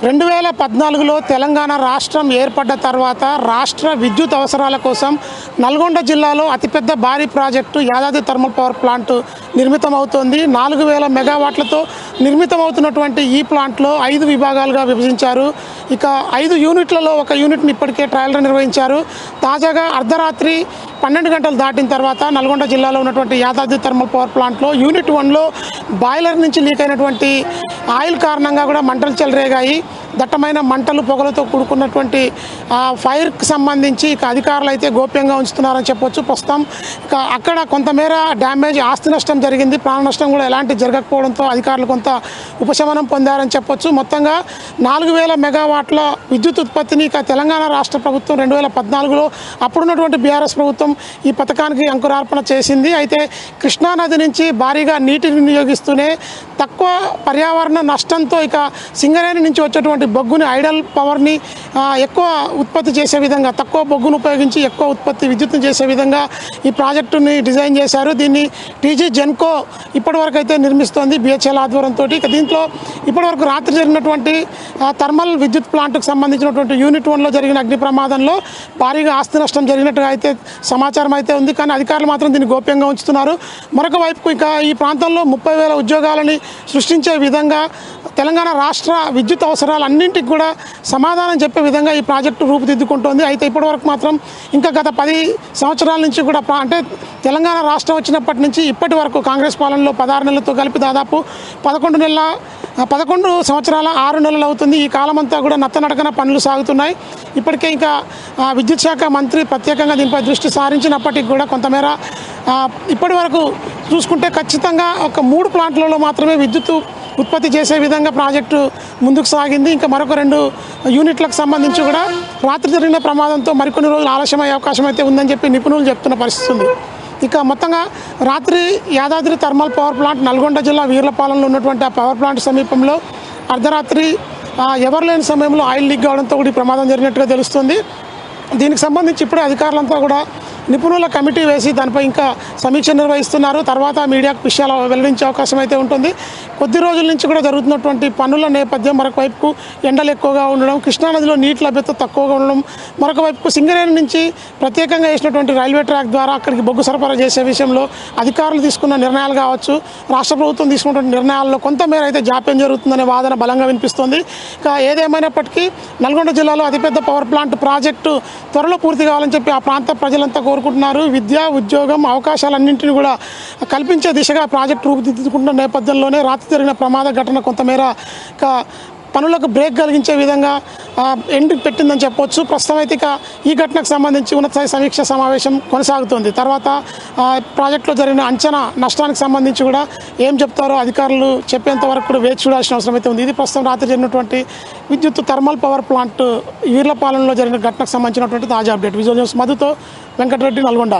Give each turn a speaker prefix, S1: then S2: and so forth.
S1: రెండు వేల పద్నాలుగులో తెలంగాణ రాష్ట్రం ఏర్పడ్డ తర్వాత రాష్ట్ర విద్యుత్ అవసరాల కోసం నల్గొండ జిల్లాలో అతిపెద్ద భారీ project Yadadri thermal power plant నిర్మితమవుతోంది. నాలుగు వేల మెగావాట్లతో నిర్మితమవుతున్నటువంటి ఈ ప్లాంట్లో ఐదు విభాగాలుగా విభజించారు. ఇక ఐదు యూనిట్లలో ఒక యూనిట్ని ఇప్పటికే ట్రయల్ నిర్వహించారు. తాజాగా అర్ధరాత్రి పన్నెండు గంటలు దాటిన తర్వాత నల్గొండ జిల్లాలో ఉన్నటువంటి యాదాద్రి థర్మల్ పవర్ ప్లాంట్లో యూనిట్ వన్లో బాయిలర్ నుంచి లీక్ అయినటువంటి ఆయిల్ కారణంగా కూడా మంటలు చెలరేగాయి. దట్టమైన మంటలు పొగలతో కూడుకున్నటువంటి ఆ, ఫైర్కి సంబంధించి ఇక అధికారులు అయితే గోప్యంగా ఉంచుతున్నారని చెప్పొచ్చు. ప్రస్తుతం ఇక అక్కడ కొంతమేర డ్యామేజ్ ఆస్తి నష్టం జరిగింది. ప్రాణ నష్టం కూడా ఎలాంటి జరగకపోవడంతో అధికారులు కొంత ఉపశమనం పొందారని చెప్పొచ్చు. మొత్తంగా నాలుగు వేల మెగావాట్ల విద్యుత్ ఉత్పత్తిని ఇక తెలంగాణ రాష్ట్ర ప్రభుత్వం రెండు వేల పద్నాలుగులో అప్పుడున్నటువంటి బీఆర్ఎస్ ప్రభుత్వం ఈ పథకానికి అంకురార్పణ చేసింది. అయితే కృష్ణానది నుంచి భారీగా నీటిని వినియోగిస్తూనే తక్కువ పర్యావరణ నష్టంతో ఇక సింగరేణి నుంచి వచ్చేటువంటి బొగ్గుని ఐడల్ పవర్ని ఎక్కువ ఉత్పత్తి చేసే విధంగా తక్కువ బొగ్గును ఉపయోగించి ఎక్కువ ఉత్పత్తి విద్యుత్ను చేసే విధంగా ఈ ప్రాజెక్టుని డిజైన్ చేశారు. దీన్ని టీజీ జెన్కో ఇప్పటివరకు అయితే నిర్మిస్తోంది బిహెచ్ఎల్ ఆధ్వర్యంతో ఇక దీంట్లో ఇప్పటివరకు రాత్రి జరిగినటువంటి థర్మల్ విద్యుత్ ప్లాంట్కు సంబంధించినటువంటి యూనిట్ వన్లో జరిగిన అగ్ని ప్రమాదంలో భారీగా ఆస్తి నష్టం జరిగినట్టుగా అయితే సమాచారం అయితే ఉంది. కానీ అధికారులు మాత్రం దీన్ని గోప్యంగా ఉంచుతున్నారు. మరొక వైపు ఇక ఈ ప్రాంతంలో ముప్పై వేల ఉద్యోగాలని సృష్టించే విధంగా తెలంగాణ రాష్ట్ర విద్యుత్ అన్నింటికి కూడా సమాధానం చెప్పే విధంగా ఈ ప్రాజెక్టు రూపుదిద్దుకుంటోంది. అయితే ఇప్పటివరకు మాత్రం ఇంకా గత పది సంవత్సరాల నుంచి కూడా అంటే తెలంగాణ రాష్ట్రం వచ్చినప్పటి నుంచి ఇప్పటి వరకు కాంగ్రెస్ పాలనలో పదహారు నెలలతో కలిపి దాదాపు పదకొండు నెలల పదకొండు సంవత్సరాల ఆరు నెలలు అవుతుంది. ఈ కాలమంతా కూడా నత్తనడకన పనులు సాగుతున్నాయి. ఇప్పటికే ఇంకా విద్యుత్ శాఖ మంత్రి ప్రత్యేకంగా దీనిపై దృష్టి సారించినప్పటికీ కూడా కొంతమేర ఇప్పటి వరకు చూసుకుంటే ఖచ్చితంగా ఒక మూడు ప్లాంట్లలో మాత్రమే విద్యుత్ ఉత్పత్తి చేసే విధంగా ప్రాజెక్టు ముందుకు సాగింది. ఇంకా మరొక రెండు యూనిట్లకు సంబంధించి కూడా రాత్రి జరిగిన ప్రమాదంతో మరికొన్ని రోజులు ఆలస్యమయ్యే అవకాశం అయితే ఉందని చెప్పి నిపుణులు చెప్తున్న పరిస్థితి ఉంది. ఇక మొత్తంగా రాత్రి Yadadri thermal power plant Nalgonda జిల్లా వీర్లపాలెంలో ఉన్నటువంటి ఆ పవర్ ప్లాంట్ సమీపంలో అర్ధరాత్రి ఎవరు లేని సమయంలో ఆయిల్ లీక్ కావడంతో కూడా ప్రమాదం జరిగినట్టుగా తెలుస్తుంది. దీనికి సంబంధించి ఇప్పుడే అధికారులంతా కూడా నిపుణుల కమిటీ వేసి దానిపై ఇంకా సమీక్ష నిర్వహిస్తున్నారు. తర్వాత మీడియాకు విషయాలు వెల్లడించే అవకాశం అయితే ఉంటుంది. కొద్ది రోజుల నుంచి కూడా జరుగుతున్నటువంటి పనుల నేపథ్యం మరొక వైపుకు ఎండలు ఎక్కువగా ఉండడం కృష్ణానదిలో నీటి లభ్యత తక్కువగా ఉండడం మరొక వైపుకు సింగరేణి నుంచి ప్రత్యేకంగా వేసినటువంటి రైల్వే ట్రాక్ ద్వారా అక్కడికి బొగ్గు సరఫరా చేసే విషయంలో అధికారులు తీసుకున్న నిర్ణయాలు కావచ్చు రాష్ట్ర ప్రభుత్వం తీసుకున్నటువంటి నిర్ణయాల్లో కొంతమేర అయితే జాప్యం జరుగుతుందనే వాదన బలంగా వినిపిస్తుంది. ఇక ఏదేమైనప్పటికీ నల్గొండ జిల్లాలో అతిపెద్ద పవర్ ప్లాంట్ ప్రాజెక్టు త్వరలో పూర్తి కావాలని చెప్పి ఆ ప్రాంత ప్రజలంతా కోరుకుంటున్నారు. విద్య ఉద్యోగం అవకాశాలన్నింటినీ కూడా కల్పించే దిశగా ప్రాజెక్టు రూపుదిద్దుకుంటున్న నేపథ్యంలోనే రాత్రి జరిగిన ప్రమాద ఘటన కొంతమేర పనులకు బ్రేక్ కలిగించే విధంగా ఎండ్ పెట్టిందని చెప్పొచ్చు. ప్రస్తుతం అయితే ఇక ఈ ఘటనకు సంబంధించి ఉన్నతస్థాయి సమీక్ష సమావేశం కొనసాగుతుంది. తర్వాత ప్రాజెక్టులో జరిగిన అంచనా నష్టానికి సంబంధించి కూడా ఏం చెప్తారో అధికారులు చెప్పేంత వరకు కూడా వేచి చూడాల్సిన అవసరం అయితే ఉంది. ఇది ప్రస్తుతం రాత్రి జరిగినటువంటి విద్యుత్ థర్మల్ పవర్ ప్లాంట్ వీర్లపాలెంలో జరిగిన ఘటనకు సంబంధించినటువంటి తాజా అప్డేట్. విజువల్ న్యూస్ మధుతో వెంకటరెడ్డి నల్గొండ.